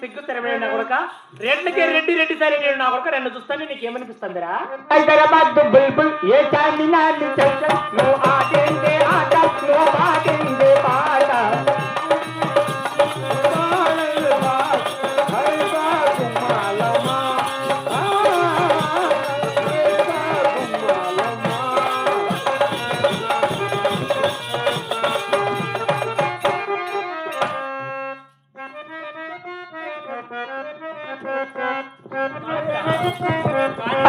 సిగ్గు తెరమైన నా కొడుక? రెండుకే రెడ్డి రెడ్డి సారి నేను నా కొడుక రెండు చూస్తాను నీకు ఏమనిపిస్తుందిరా హైదరాబాద్ బుల్బుల్ ఏ చార్మినార్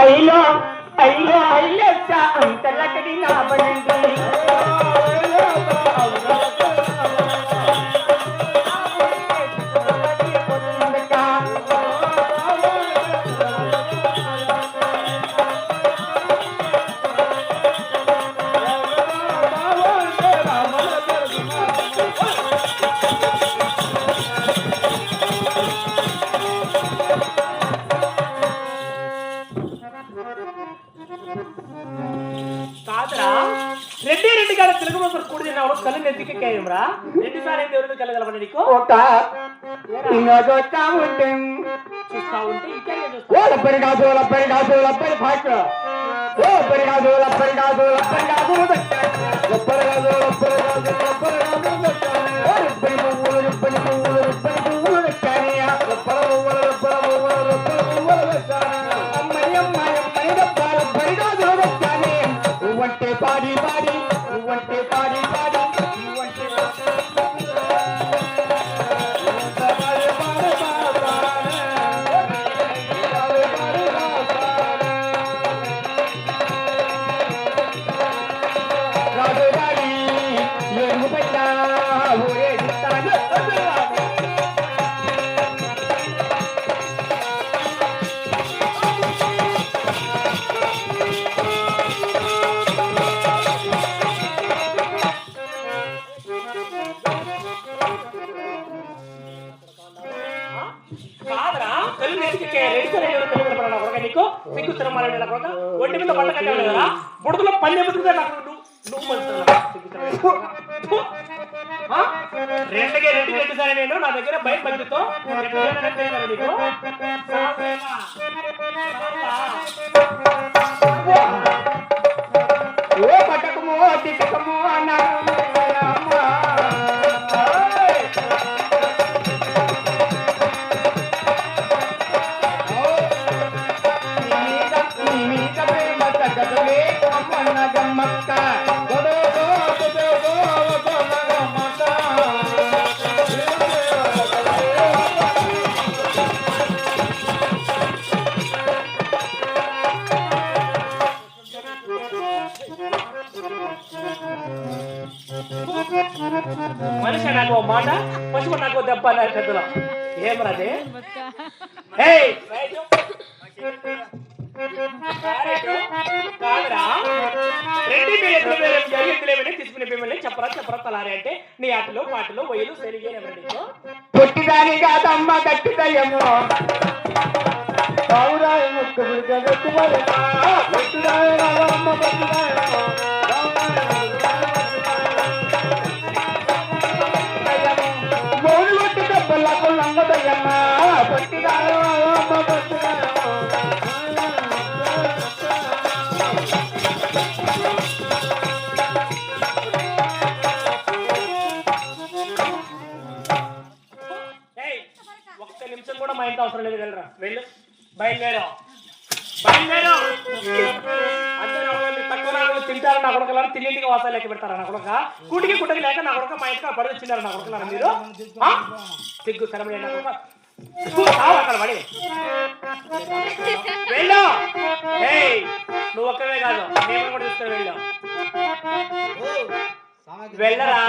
అయ్యో అయ్యో అయ్యో అంతలకడి నా బండి రెడ్డి రెడ్డి గారు తెలుగు మొసరు కూడి తిన్నావు కళ్ళు నెత్తికెక్కాయంరా రెడ్డి సార్ ఏంటి ఎవరిని కలగలవని నీకు? ఒక ఇంకా చూస్తా ఉంటే. చూస్తా ఉంటే ఇంకా ఓ చూస్తా కాదు లబ్బరి కాదు లబ్బరి భాష. ఓ లబ్బరి కాదు లబ్బరి కాదు లబ్బరి కాదు లబ్బరి కాదు లబ్బరి కాదు. సార్ ఎవరు తెలుగు కలపరా నా కొడుక నీకు? సిగ్గు తిరమాలని నా కొడుక? ఒంటి మీద బట్ట కట్టాడు కదా? బుడతలో పల్లె బతుకుతా నాకు? నువ్వు? రెండుకే రెడ్డి రెడ్డి సరే నేను నా దగ్గర బయట బండితో నీకు. మనిషి నాకు ఓ మాట పశువు నాకు ఓ దెబ్బ అన్నారు పెద్దలు ఏమరాదే తీసుకునే చెప్పరా చెప్పరా తలారి అంటే నీ ఆటలు పాటలు వయ్యలు పొట్టిదాని కాదమ్మ గట్టిదయ్యము పావురాయి పొట్టిదాని కాదమ్మ గట్టిదయ్యము నిమిషం కూడా మా ఇంటి అవసరం లేదు వెళ్ళరా. వెళ్ళు. బయలుదేరు తక్కువ తింటారు నా కొడుకులను తిన్నింటికి వాసాలు లెక్క పెడతారా నా కొడుక? కూటికి కుట్టకి లేక నా కొడుక మా ఇంటికి పడి వచ్చినారు నా కొడుకులను మీరు? సిగ్గు నా కొడుక. అక్కడ పడి. వెళ్ళు. నువ్వు ఒక్కవే కాదు. నేను కూడా తీసుకుని వెళ్ళు. వెళ్ళరా?